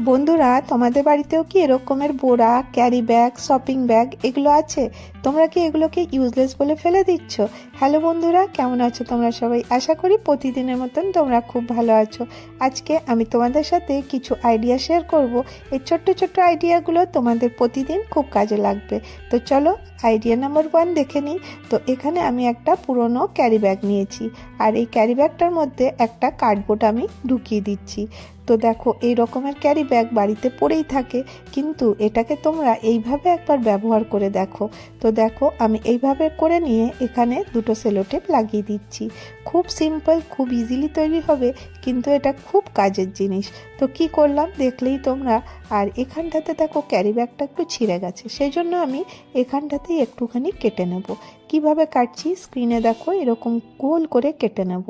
বন্ধুরা, তোমাদের বাড়িতেও কি এরকমের বোরা ক্যারি ব্যাগ শপিং ব্যাগ এগুলো আছে? তোমরা কি এগুলোকে ইউজলেস বলে ফেলে দিচ্ছ? হ্যালো বন্ধুরা, কেমন আছো তোমরা সবাই? আশা করি প্রতিদিনের মতন তোমরা খুব ভালো আছো। আজকে আমি তোমাদের সাথে কিছু আইডিয়া শেয়ার করব। এই ছোট্ট ছোট্ট আইডিয়াগুলো তোমাদের প্রতিদিন খুব কাজে লাগবে। তো চলো আইডিয়া নাম্বার ওয়ান দেখে নিই তো এখানে আমি একটা পুরনো ক্যারি ব্যাগ নিয়েছি আর এই ক্যারি ব্যাগটার মধ্যে একটা কার্ডবোর্ড আমি ঢুকিয়ে দিচ্ছি। তো দেখো, এই রকমের ক্যারি ব্যাগ বাড়িতে পড়েই থাকে, কিন্তু এটাকে তোমরা এইভাবে একবার ব্যবহার করে দেখো। তো দেখো, আমি এইভাবে করে নিয়ে এখানে দুটো সেলোটেপ লাগিয়ে দিচ্ছি। খুব সিম্পল খুব ইজিলি তৈরি হবে, কিন্তু এটা খুব কাজের জিনিস। তো কি করলাম? দেখলেই তোমরা, আর এখানটাতে দেখো ক্যারি ব্যাগটা একটু ছিঁড়ে গেছে। সেই জন্য আমি এখানটাতেই একটুখানি কেটে নেব। কীভাবে কাটছি? স্ক্রিনে দেখো, এরকম গোল করে কেটে নেব।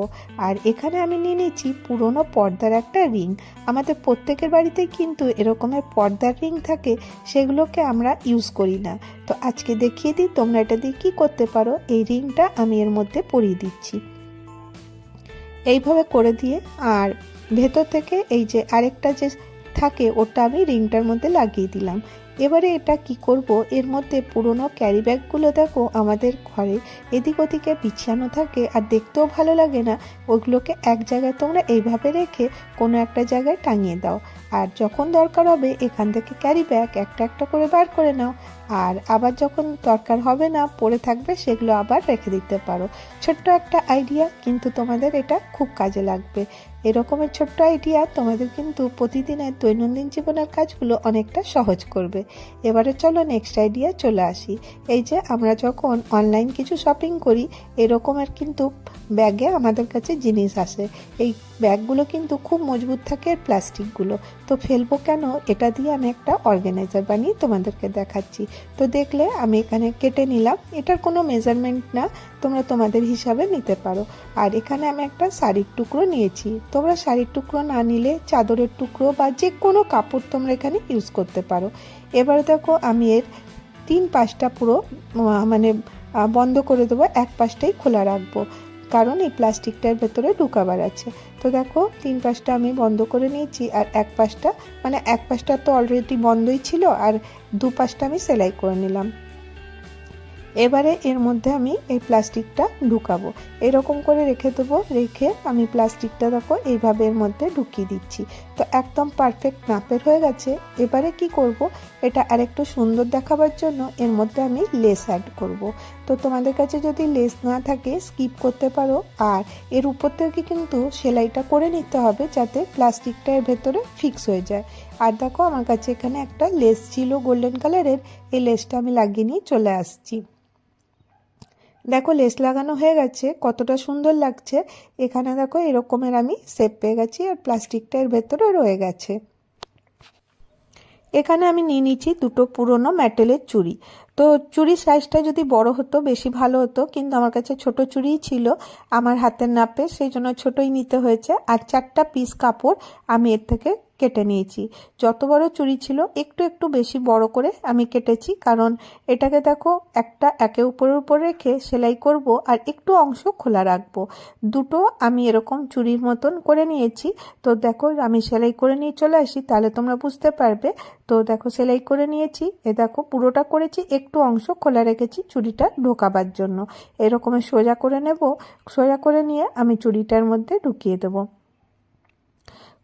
আর এখানে আমি নিয়ে নিয়েছি পুরনো পর্দার একটা রিং। আমাদের প্রত্যেকের বাড়িতে কিন্তু এরকমের পর্দার রিং থাকে, সেগুলোকে আমরা ইউজ করি না। তো আজকে দেখিয়ে দিই, তোমরা এটা দিয়ে কী করতে পারো? এই রিংটা আমি এর মধ্যে পরিয়ে দিচ্ছি। এইভাবে করে দিয়ে আর ভেতর থেকে এই যে আরেকটা যে থাকে, ওটা আমি রিংটার মধ্যে লাগিয়ে দিলাম। এবারে এটা কি করব? এর মধ্যে পুরনো ক্যারি ব্যাগগুলো দেখো, আমাদের ঘরে এদিক ওদিকে বিছানো থাকে আর দেখতেও ভালো লাগে না। ওগুলোকে এক জায়গায় তোমরা এইভাবে রেখে কোনো একটা জায়গায় টাঙিয়ে দাও। আর যখন দরকার হবে এখান থেকে ক্যারি ব্যাগ একটা একটা করে বার করে নাও। আর আবার যখন দরকার হবে না, পড়ে থাকবে, সেগুলো আবার রেখে দিতে পারো। ছোট্ট একটা আইডিয়া কিন্তু তোমাদের এটা খুব কাজে লাগবে। এরকমের ছোট্ট আইডিয়া তোমাদের কিন্তু প্রতিদিনের দৈনন্দিন জীবনের কাজগুলো অনেকটা সহজ করবে। এবারে চলো নেক্সট আইডিয়া চলে আসি। এই যে আমরা যখন অনলাইন কিছু শপিং করি, এরকমের কিন্তু ব্যাগে আমাদের কাছে জিনিস আসে। এই ব্যাগগুলো কিন্তু খুব মজবুত থাকে প্লাস্টিকগুলো তো ফেলব কেন? এটা দিয়ে আমি একটা অর্গানাইজার বানিয়ে তোমাদেরকে দেখাচ্ছি। তো দেখলে আমি এখানে কেটে নিলাম। এটার কোনো মেজারমেন্ট না, তোমরা তোমাদের হিসাবে নিতে পারো। আর এখানে আমি একটা শাড়ির টুকরো নিয়েছি। তোমরা শাড়ির টুকরো না নিলে, চাদরের টুকরো বা যে কোনো কাপড় তোমরা এখানে ইউজ করতে পারো। এবার দেখো আমি এর তিন পাশটা পুরো মানে বন্ধ করে দেবো। এক পাশটাই খোলা রাখব। কারণ এই প্লাস্টিকটার ভেতরে ঢুকাবার আছে। তো দেখো, তিন পাশটা আমি বন্ধ করে নিয়েছি আর এক পাশটা মানে এক পাশটা তো অলরেডি বন্ধই ছিল আর দু পাশটা আমি সেলাই করে নিলাম। এবারে এর মধ্যে আমি এই প্লাস্টিকটা ঢুকাবো। এরকম করে রেখে দেবো, রেখে আমি প্লাস্টিকটা দেখো এইভাবে এর মধ্যে ঢুকিয়ে দিচ্ছি। তো একদম পারফেক্ট নাপের হয়ে গেছে। এবারে কি করব, এটা আরেকটু সুন্দর দেখাবার জন্য এর মধ্যে আমি লেস অ্যাড করব। তো তোমাদের কাছে যদি লেস না থাকে স্কিপ করতে পারো। আর এর উপর থেকে কিন্তু সেলাইটা করে নিতে হবে যাতে প্লাস্টিকটা এর ভেতরে ফিক্স হয়ে যায়। আর দেখো, আমার কাছে এখানে একটা লেস ছিল গোল্ডেন কালারের এই লেসটা আমি লাগিয়ে নিয়ে চলে আসছি। দেখো লেস লাগানো হয়ে গেছে, কতটা সুন্দর লাগছে। এখানে দেখো, এরকমের আমি শেপ পেয়ে গেছি আর প্লাস্টিকটা এর ভেতরে রয়ে গেছে। এখানে আমি নিয়ে নিচ্ছি দুটো পুরনো ম্যাটেলের চুড়ি। তো চুড়ির সাইজটা যদি বড় হতো, বেশি ভালো হতো, কিন্তু আমার কাছে ছোট চুড়িই ছিল আমার হাতের নাপে, সেই জন্য ছোটই নিতে হয়েছে। আর চারটা পিস কাপড় আমি এর থেকে কেটে নিয়েছি। যত বড় চুড়ি ছিল, একটু একটু বেশি বড় করে আমি কেটেছি, কারণ এটাকে দেখো, একটা একে উপরের উপর রেখে সেলাই করব আর একটু অংশ খোলা রাখব। দুটো আমি এরকম চুড়ির মতন করে নিয়েছি। তো দেখো, আমি সেলাই করে নিয়ে চলে আসি, তাহলে তোমরা বুঝতে পারবে। তো দেখো, সেলাই করে নিয়েছি। এ দেখো, পুরোটা করেছি, একটু অংশ খোলা রেখেছি চুড়িটা ঢোকাবার জন্য। এরকমের সোজা করে নেব। সোজা করে নিয়ে আমি চুড়িটার মধ্যে ঢুকিয়ে দেবো।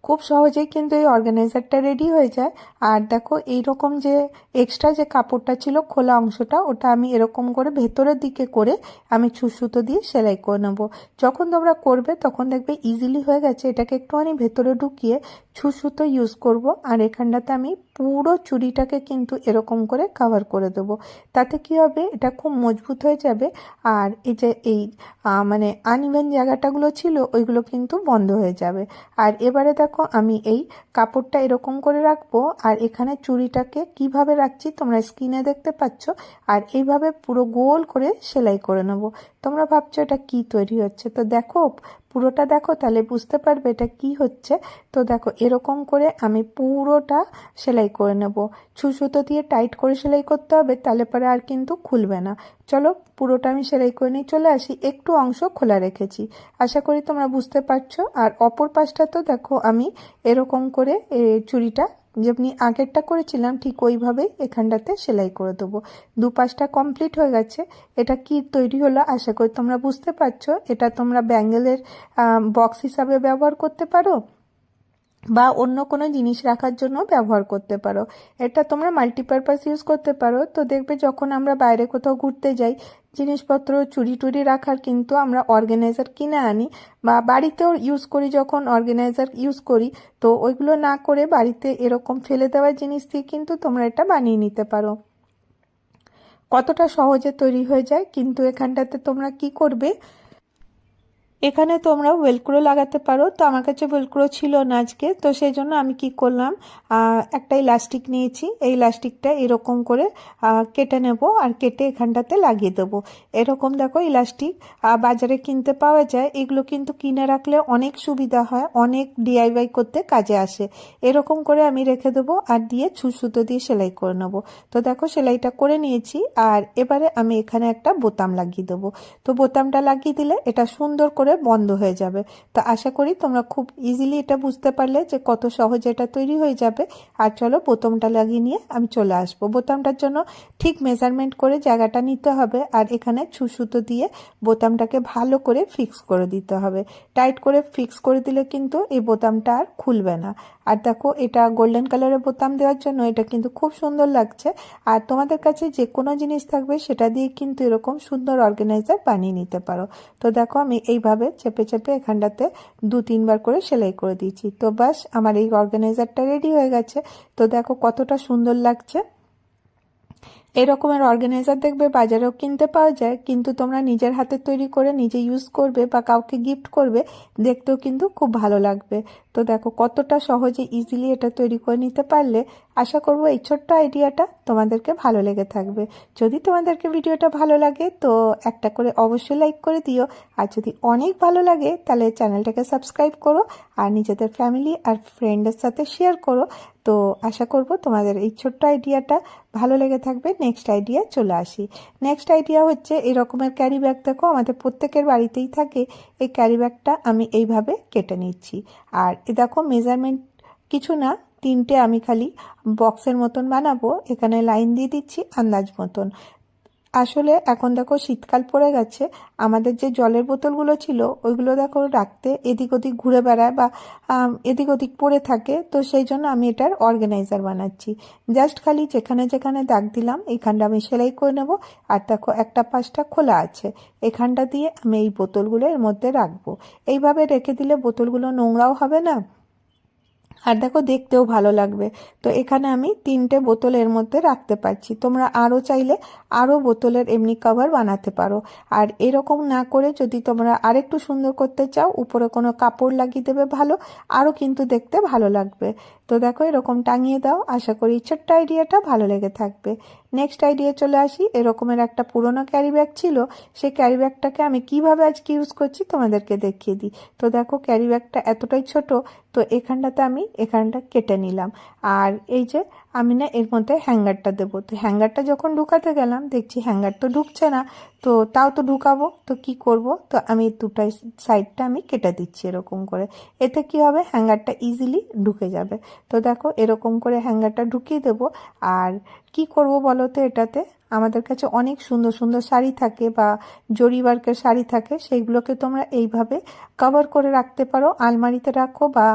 খুব সহজেই কিন্তু এই অর্গানাইজারটা রেডি হয়ে যায়। আর দেখো এই রকম যে এক্সট্রা যে কাপড়টা ছিল, খোলা অংশটা, ওটা আমি এরকম করে ভেতরের দিকে করে আমি ছুসুতো দিয়ে সেলাই করে নেব। যখন তোমরা করবে, তখন দেখবে ইজিলি হয়ে গেছে। এটাকে একটুখানি ভেতরে ঢুকিয়ে ছুসুতো ইউজ করব। আর এখানটাতে আমি পুরো চুড়িটাকে কিন্তু এরকম করে কাভার করে দেবো। তাতে কি হবে? এটা খুব মজবুত হয়ে যাবে। আর এই যে এই মানে আনইভেন জায়গাটাগুলো ছিল, ওইগুলো কিন্তু বন্ধ হয়ে যাবে। আর এবারে দেখো, আমি এই কাপড়টা এরকম করে রাখব। আর এখানে চুড়িটাকে কীভাবে রাখছি তোমরা স্কিনে দেখতে পাচ্ছ। আর এইভাবে পুরো গোল করে সেলাই করে নেব। তোমরা ভাবছ এটা কি তৈরি হচ্ছে? তো দেখো পুরোটা দেখো, তাহলে বুঝতে পারবে এটা কি হচ্ছে। তো দেখো, এরকম করে আমি পুরোটা সেলাই করে নেব। ছুসুতো দিয়ে টাইট করে সেলাই করতে হবে, তাহলে পরে আর কিন্তু খুলবে না। চলো, পুরোটা আমি সেলাই করে নিয়ে চলে আসি। একটু অংশ খোলা রেখেছি। আশা করি তোমরা বুঝতে পারছ। আর অপর পাশটা তো দেখো, আমি এরকম করে চুড়িটা যেমনি আগেরটা করেছিলাম, ঠিক ওইভাবেই এখানটাতে সেলাই করে দেবো। দুপাশটা কমপ্লিট হয়ে গেছে। এটা কি তৈরি হলো আশা করি তোমরা বুঝতে পারছ। এটা তোমরা ব্যাঙ্গেলের বক্স হিসাবে ব্যবহার করতে পারো। বা অন্য কোনো জিনিস রাখার জন্য ব্যবহার করতে পারো। এটা তোমরা মাল্টিপারপাস ইউজ করতে পারো। তো দেখবে যখন আমরা বাইরে কোথাও ঘুরতে যাই, জিনিসপত্র চুরি টুরি রাখার কিন্তু আমরা অর্গানাইজার কিনে আনি বা বাড়িতেও ইউজ করি যখন অর্গানাইজার ইউজ করি, তো ওইগুলো না করে বাড়িতে এরকম ফেলে দেওয়া জিনিস দিয়ে কিন্তু তোমরা এটা বানিয়ে নিতে পারো। কতটা সহজে তৈরি হয়ে যায়, কিন্তু এখানটাতে তোমরা কি করবে? এখানে তোমরা ওয়েলক্রো লাগাতে পারো। তো আমার কাছে ওয়েলক্রো ছিল না আজকে। তো সেই জন্য আমি কি করলাম একটা ইলাস্টিক নিয়েছি। এই ইলাস্টিকটা এরকম করে কেটে নেব আর কেটে এখানটাতে লাগিয়ে দেবো। এরকম দেখো ইলাস্টিক বাজারে কিনতে পাওয়া যায়। এগুলো কিন্তু কিনে রাখলে অনেক সুবিধা হয়, অনেক ডিআইওয়াই করতে কাজে আসে। এরকম করে আমি রেখে দেবো আর দিয়ে ছু সুতো দিয়ে সেলাই করে নেব। তো দেখো সেলাইটা করে নিয়েছি আর এবারে আমি এখানে একটা বোতাম লাগিয়ে দেবো। তো বোতামটা লাগিয়ে দিলে এটা সুন্দর করে করে বন্ধ হয়ে যাবে। তো আশা করি তোমরা খুব ইজিলি এটা বুঝতে পারলে যে কত সহজে এটা তৈরি হয়ে যাবে। আর চলো বোতামটা লাগিয়ে নিয়ে আমি চলে আসব। বোতামটার জন্য ঠিক মেজারমেন্ট করে জায়গাটা নিতে হবে আর এখানে ছুসুতো দিয়ে বোতামটাকে ভালো করে ফিক্স করে দিতে হবে। টাইট করে ফিক্স করে দিলে কিন্তু এই বোতামটা আর খুলবে না। আর দেখো এটা গোল্ডেন কালারের বোতাম দেওয়ার জন্য এটা কিন্তু খুব সুন্দর লাগছে। আর তোমাদের কাছে যে কোনো জিনিস থাকবে সেটা দিয়ে কিন্তু এরকম সুন্দর অর্গানাইজার বানিয়ে নিতে পারো। তো দেখো আমি এইভাবে চেপে চেপে এখানটাতে দু, তিনবার করে সেলাই করে দিয়েছি। তো বাস আমার এই অর্গানাইজারটা রেডি হয়ে গেছে। তো দেখো কতটা সুন্দর লাগছে। এরকমের অর্গানাইজার দেখবে, বাজারেও কিনতে পাওয়া যায়, কিন্তু তোমরা নিজের হাতে তৈরি করে নিজে ইউজ করবে বা কাউকে গিফট করবে, দেখতেও কিন্তু খুব ভালো লাগবে। তো দেখো, কতটা সহজে ইজিলি এটা তৈরি করে নিতে পারলে আশা করব এই ছোট্ট আইডিয়াটা তোমাদেরকে ভালো লেগে থাকবে। যদি তোমাদেরকে ভিডিওটা ভালো লাগে, তো একটা করে অবশ্যই লাইক করে দিও। আর যদি অনেক ভালো লাগে, তাহলে চ্যানেলটাকে সাবস্ক্রাইব করো আর নিজেদের ফ্যামিলি আর ফ্রেন্ডের সাথে শেয়ার করো। তো আশা করব তোমাদের এই ছোট্ট আইডিয়াটা ভালো লেগে থাকবে। নেক্সট আইডিয়া চলে আসি। নেক্সট আইডিয়া হচ্ছে এরকমের রকমের ক্যারি ব্যাগ দেখো, আমাদের প্রত্যেকের বাড়িতেই থাকে। এই ক্যারি ব্যাগটা আমি এইভাবে কেটে নিচ্ছি। আর এ দেখো মেজারমেন্ট কিছু না, তিনটে আমি খালি বক্সের মতন বানাবো। এখানে লাইন দিয়ে দিচ্ছি, আন্দাজ মতন। আসলে এখন দেখো শীতকাল পড়ে গেছে, আমাদের যে জলের বোতলগুলো ছিল, ওইগুলো দেখো রাখতে এদিক ওদিক ঘুরে বেড়ায় বা এদিক ওদিক পড়ে থাকে, তো সেই জন্য আমি এটার অর্গানাইজার বানাচ্ছি। জাস্ট খালি যেখানে যেখানে দাগ দিলাম, এইখানটা আমি সেলাই করে নেব, আর দেখো একটা পাশটা খোলা আছে, এখানটা দিয়ে আমি এই বোতলগুলো এর মধ্যে রাখব। এইভাবে রেখে দিলে বোতলগুলো নোংরাও হবে না আর দেখো দেখতেও ভালো লাগবে। তো এখানে আমি তিনটে বোতলের মধ্যে রাখতে পারছি। তোমরা আরও চাইলে আরও বোতলের এমনি কভার বানাতে পারো। আর এরকম না করে যদি তোমরা আরেকটু সুন্দর করতে চাও, উপরে কোনো কাপড় লাগিয়ে দেবে ভালো আরও কিন্তু দেখতে ভালো লাগবে। তো দেখো এরকম টাঙিয়ে দাও। আশা করি ছোট্ট আইডিয়াটা ভালো লেগে থাকবে। নেক্সট আইডিয়া চলে আসি। এরকমের একটা পুরনো ক্যারি ব্যাগ ছিল। সেই ক্যারি ব্যাগটাকে আমি কীভাবে আজকে ইউজ করছি তোমাদেরকে দেখিয়ে দিই। তো দেখো ক্যারি ব্যাগটা এতটাই ছোট, তো এখানটাতে আমি এখানটা কেটে নিলাম। আর এই যে আমি না এর মধ্যে হ্যাঙ্গারটা দেবো। তো হ্যাঙ্গারটা যখন ঢুকাতে গেলাম, দেখছি হ্যাঙ্গার তো ঢুকছে না, তো তাও তো ঢুকাবো। তো কি করব? তো আমি দুটাই সাইডটা আমি কেটে দিচ্ছি এরকম করে। এতে কি হবে? হ্যাঙ্গারটা ইজিলি ঢুকে যাবে। তো দেখো এরকম করে হ্যাঙ্গারটা ঢুকিয়ে দেবো। আর কি করব বলো তো এটাতে? আমাদের কাছে অনেক সুন্দর সুন্দর শাড়ি থাকে বা জরি ওয়ার্কের শাড়ি থাকে, সেইগুলোকে তোমরা এইভাবে কভার করে রাখতে পারো। আলমারিতে রাখো বা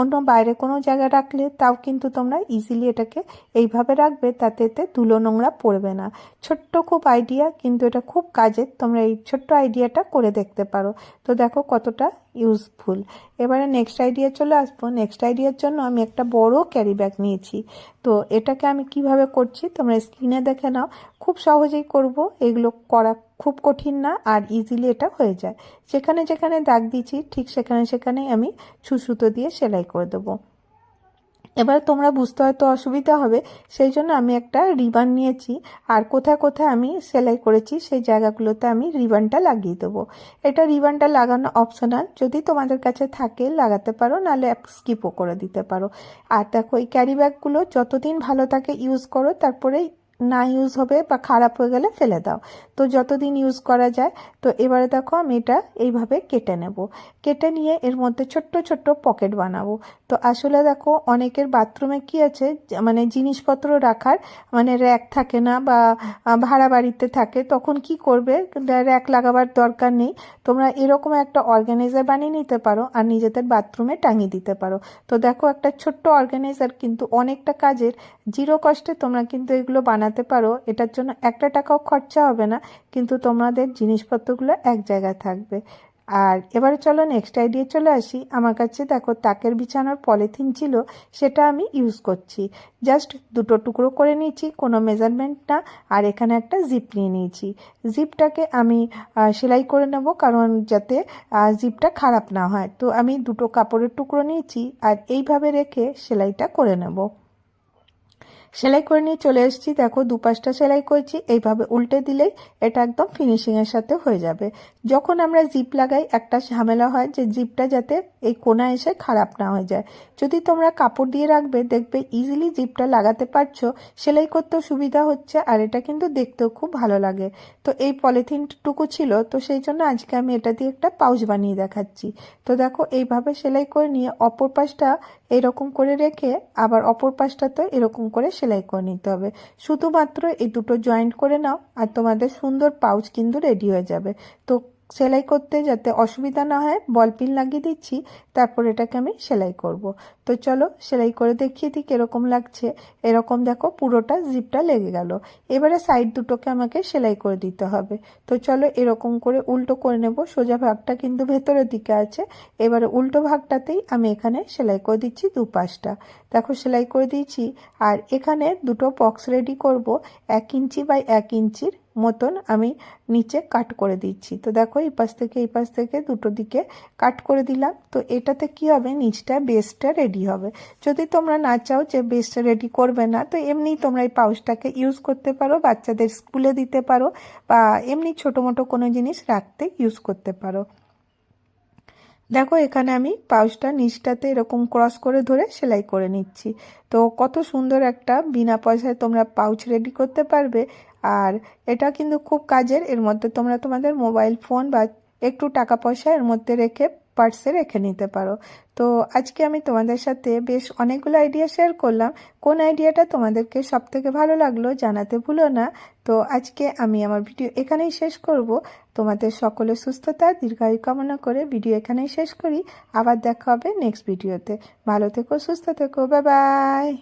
অন্য বাইরে কোনো জায়গায় রাখলে তাও কিন্তু তোমরা ইজিলি এটাকে এইভাবে রাখবে, তাতে এতে ধুলো নোংরা পড়বে না। ছোট্ট খুব আইডিয়া কিন্তু এটা খুব কাজের, তোমরা এই ছোট্ট আইডিয়াটা করে দেখতে পারো। তো দেখো কতটা ইউজফুল। এবারে নেক্সট আইডিয়া চলে আসব। নেক্সট আইডিয়ার জন্য আমি একটা বড় ক্যারি ব্যাগ নিয়েছি। তো এটাকে আমি কীভাবে করছি তোমরা স্ক্রিনে দেখে নাও। খুব সহজেই করব। এগুলো করা খুব কঠিন না আর ইজিলি এটা হয়ে যায়। যেখানে যেখানে দাগ দিচ্ছি ঠিক সেখানে সেখানেই আমি ছুসুতো দিয়ে সেলাই করে দেবো। এবার তোমরা বুঝতে হয়তো অসুবিধা হবে, সেই জন্য আমি একটা রিবান নিয়েছি, আর কোথায় কোথায় আমি সেলাই করেছি সেই জায়গাগুলোতে আমি রিবানটা লাগিয়ে দেবো। এটা রিবানটা লাগানো অপশনাল যদি তোমাদের কাছে থাকে লাগাতে পারো, নাহলে স্কিপও করে দিতে পারো। আর দেখো এই ক্যারি ব্যাগগুলো যতদিন ভালো থাকে ইউজ করো তারপরে না ইউজ হবে বা খারাপ হয়ে গেলে ফেলে দাও। তো যতদিন ইউজ করা যায়, তো এবারে দেখো আমি এটা এইভাবে কেটে নেব। কেটে নিয়ে এর মধ্যে ছোট্ট ছোট্ট পকেট বানাবো। তো আসলে দেখো অনেকের বাথরুমে কি আছে মানে জিনিসপত্র রাখার মানে র্যাক থাকে না বা ভাড়া বাড়িতে থাকে, তখন কি করবে? র্যাক লাগাবার দরকার নেই। তোমরা এরকম একটা অর্গানাইজার বানিয়ে নিতে পারো আর নিজেদের বাথরুমে টাঙিয়ে দিতে পারো। তো দেখো একটা ছোট্ট অর্গানাইজার কিন্তু অনেকটা কাজের জিরো কষ্টে তোমরা কিন্তু এগুলো বানাতে পারো, এটার জন্য একটা টাকাও খরচা হবে না, কিন্তু তোমাদের জিনিসপত্রগুলো এক জায়গায় থাকবে। আর এবারে চলো নেক্সট আইডিয়া চলে আসি। আমার কাছে দেখো তাকের বিছানার পলিথিন ছিল, সেটা আমি ইউজ করছি। জাস্ট দুটো টুকরো করে নিয়েছি, কোনো মেজারমেন্ট না, আর এখানে একটা জিপ নিয়ে নিয়েছি। জিপটাকে আমি সেলাই করে নেব, কারণ যাতে জিপটা খারাপ না হয়। তো আমি দুটো কাপড়ের টুকরো নিয়েছি, আর এইভাবে রেখে সেলাইটা করে নেব। সেলাই করে নিয়ে চলে এসেছি। দেখো, দুপাশটা সেলাই করেছি। এইভাবে উল্টে দিলেই এটা একদম ফিনিশিংয়ের সাথে হয়ে যাবে। যখন আমরা জিপ লাগাই, একটা ঝামেলা হয় যে জিপটা যাতে এই কোনা এসে খারাপ না হয়ে যায়। যদি তোমরা কাপড় দিয়ে রাখবে, দেখবে ইজিলি জিপটা লাগাতে পারছ, সেলাই করতেও সুবিধা হচ্ছে, আর এটা কিন্তু দেখতেও খুব ভালো লাগে। তো এই পলিথিনটুকু ছিল, তো সেই জন্য আজকে আমি এটা দিয়ে একটা পাউচ বানিয়ে দেখাচ্ছি। তো দেখো, এইভাবে সেলাই করে নিয়ে অপর পাশটা এরকম করে রেখে, আবার অপর পাশটা তো এরকম করে সেলাই করে নিতে হবে। শুধুমাত্র এই দুটো জয়েন্ট করে নাও, আর তোমাদের সুন্দর পাউচ কিন্তু রেডি হয়ে যাবে। তো সেলাই করতে যাতে অসুবিধা না হয়, বল পিন লাগিয়ে দিচ্ছি, তারপর এটাকে আমি সেলাই করব। তো চলো সেলাই করে দেখিয়ে দিই কীরকম লাগছে। এরকম দেখো পুরোটা জিপটা লেগে গেল। এবারে সাইড দুটোকে আমাকে সেলাই করে দিতে হবে। তো চলো এরকম করে উল্টো করে নেব, সোজা ভাগটা কিন্তু ভেতরের দিকে আছে। এবারে উল্টো ভাগটাতেই আমি এখানে সেলাই করে দিচ্ছি দুপাশটা। দেখো সেলাই করে দিয়েছি, আর এখানে দুটো বক্স রেডি করব, এক ইঞ্চি বাই এক ইঞ্চির মতন আমি নিচে কাট করে দিচ্ছি। তো দেখো এই পাশ থেকে, এই পাশ থেকে দুটো দিকে কাট করে দিলাম। তো এটাতে কি হবে? নিচটা বেসটা রেডি হবে। যদি তোমরা না চাও যে বেসটা রেডি করবে না, তো এমনি তোমরা এই পাউচটাকে ইউজ করতে পারো, বাচ্চাদের স্কুলে দিতে পারো, বা এমনি ছোটো মোটো কোনো জিনিস রাখতে ইউজ করতে পারো। দেখো, এখানে আমি পাউচটা নিচটাতে এরকম ক্রস করে ধরে সেলাই করে নিচ্ছি। তো কত সুন্দর একটা বিনা পয়সায় তোমরা পাউচ রেডি করতে পারবে। আর এটা কিন্তু খুব কাজের, এর মধ্যে তোমরা তোমাদের মোবাইল ফোন বা একটু টাকা পয়সা এর মধ্যে রেখে পার্সে রেখে নিতে পারো। তো আজকে আমি তোমাদের সাথে বেশ অনেকগুলো আইডিয়া শেয়ার করলাম। কোন আইডিয়াটা তোমাদেরকে সব থেকে ভালো লাগল জানাতে ভুলো না। তো আজকে আমি আমার ভিডিও এখানেই শেষ করব। তোমাদের সকলের সুস্থতা, দীর্ঘায়ু কামনা করে ভিডিও এখানেই শেষ করি। আবার দেখা হবে নেক্সট ভিডিওতে ভালো থেকো, সুস্থ থেকো বাই বাই